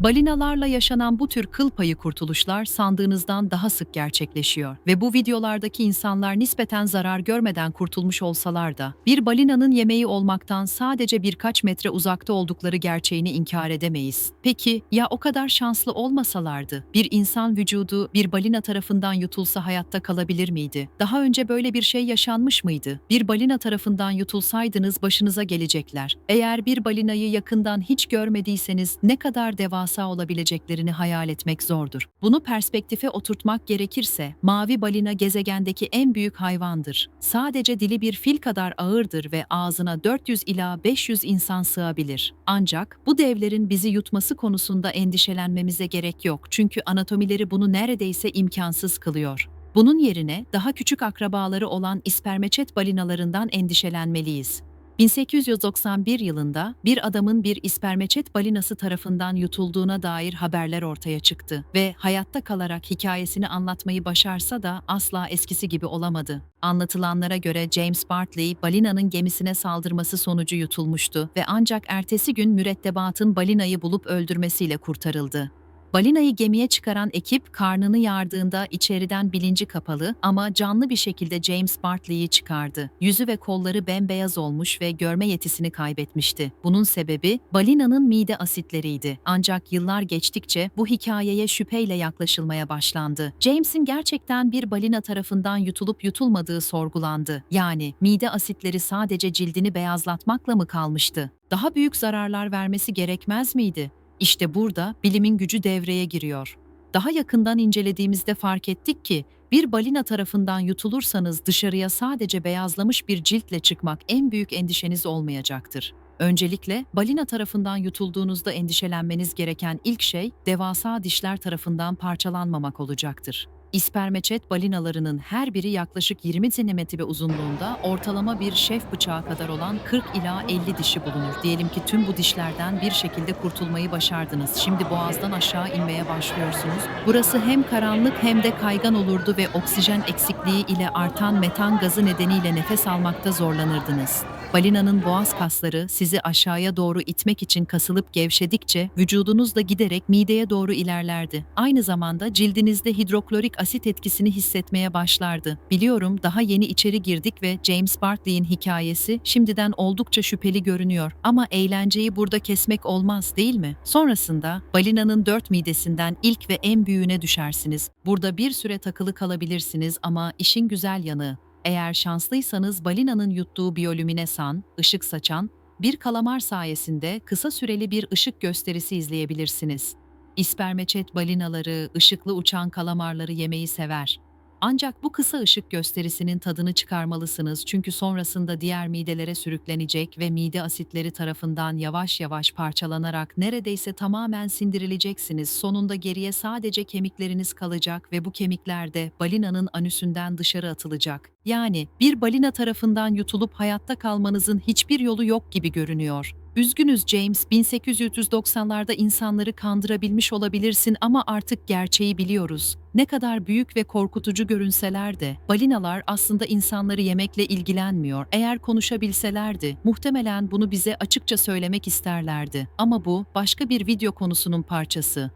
Balinalarla yaşanan bu tür kıl payı kurtuluşlar sandığınızdan daha sık gerçekleşiyor ve bu videolardaki insanlar nispeten zarar görmeden kurtulmuş olsalar da bir balinanın yemeği olmaktan sadece birkaç metre uzakta oldukları gerçeğini inkar edemeyiz. Peki ya o kadar şanslı olmasalardı? Bir insan vücudu bir balina tarafından yutulsa hayatta kalabilir miydi? Daha önce böyle bir şey yaşanmış mıydı? Bir balina tarafından yutulsaydınız başınıza gelecekler. Eğer bir balinayı yakından hiç görmediyseniz ne kadar devasa olabileceklerini hayal etmek zordur. Bunu perspektife oturtmak gerekirse mavi balina gezegendeki en büyük hayvandır. Sadece dili bir fil kadar ağırdır ve ağzına 400 ila 500 insan sığabilir. Ancak bu devlerin bizi yutması konusunda endişelenmemize gerek yok çünkü anatomileri bunu neredeyse imkansız kılıyor. Bunun yerine daha küçük akrabaları olan ispermeçet balinalarından endişelenmeliyiz. 1891 yılında bir adamın bir ispermeçet balinası tarafından yutulduğuna dair haberler ortaya çıktı ve hayatta kalarak hikayesini anlatmayı başarsa da asla eskisi gibi olamadı. Anlatılanlara göre James Bartley balinanın gemisine saldırması sonucu yutulmuştu ve ancak ertesi gün mürettebatın balinayı bulup öldürmesiyle kurtarıldı. Balinayı gemiye çıkaran ekip karnını yardığında içeriden bilinci kapalı ama canlı bir şekilde James Bartley'i çıkardı. Yüzü ve kolları bembeyaz olmuş ve görme yetisini kaybetmişti. Bunun sebebi balinanın mide asitleriydi. Ancak yıllar geçtikçe bu hikayeye şüpheyle yaklaşılmaya başlandı. James'in gerçekten bir balina tarafından yutulup yutulmadığı sorgulandı. Yani mide asitleri sadece cildini beyazlatmakla mı kalmıştı? Daha büyük zararlar vermesi gerekmez miydi? İşte burada bilimin gücü devreye giriyor. Daha yakından incelediğimizde fark ettik ki bir balina tarafından yutulursanız dışarıya sadece beyazlamış bir ciltle çıkmak en büyük endişeniz olmayacaktır. Öncelikle balina tarafından yutulduğunuzda endişelenmeniz gereken ilk şey devasa dişler tarafından parçalanmamak olacaktır. İspermeçet balinalarının her biri yaklaşık 20 cm uzunluğunda ortalama bir şef bıçağı kadar olan 40 ila 50 dişi bulunur. Diyelim ki tüm bu dişlerden bir şekilde kurtulmayı başardınız. Şimdi boğazdan aşağı inmeye başlıyorsunuz. Burası hem karanlık hem de kaygan olurdu ve oksijen eksikliği ile artan metan gazı nedeniyle nefes almakta zorlanırdınız. Balinanın boğaz kasları sizi aşağıya doğru itmek için kasılıp gevşedikçe vücudunuz da giderek mideye doğru ilerlerdi. Aynı zamanda cildinizde hidroklorik asit etkisini hissetmeye başlardı. Biliyorum daha yeni içeri girdik ve James Bartley'in hikayesi şimdiden oldukça şüpheli görünüyor ama eğlenceyi burada kesmek olmaz değil mi? Sonrasında balinanın dört midesinden ilk ve en büyüğüne düşersiniz. Burada bir süre takılı kalabilirsiniz ama işin güzel yanı eğer şanslıysanız balinanın yuttuğu biyolüminesan, ışık saçan, bir kalamar sayesinde kısa süreli bir ışık gösterisi izleyebilirsiniz. İspermeçet balinaları, ışıklı uçan kalamarları yemeyi sever. Ancak bu kısa ışık gösterisinin tadını çıkarmalısınız çünkü sonrasında diğer midelere sürüklenecek ve mide asitleri tarafından yavaş yavaş parçalanarak neredeyse tamamen sindirileceksiniz. Sonunda geriye sadece kemikleriniz kalacak ve bu kemikler de balinanın anüsünden dışarı atılacak. Yani bir balina tarafından yutulup hayatta kalmanızın hiçbir yolu yok gibi görünüyor. Üzgünüz James, 1890'larda insanları kandırabilmiş olabilirsin ama artık gerçeği biliyoruz. Ne kadar büyük ve korkutucu görünseler de balinalar aslında insanları yemekle ilgilenmiyor. Eğer konuşabilselerdi muhtemelen bunu bize açıkça söylemek isterlerdi. Ama bu başka bir video konusunun parçası.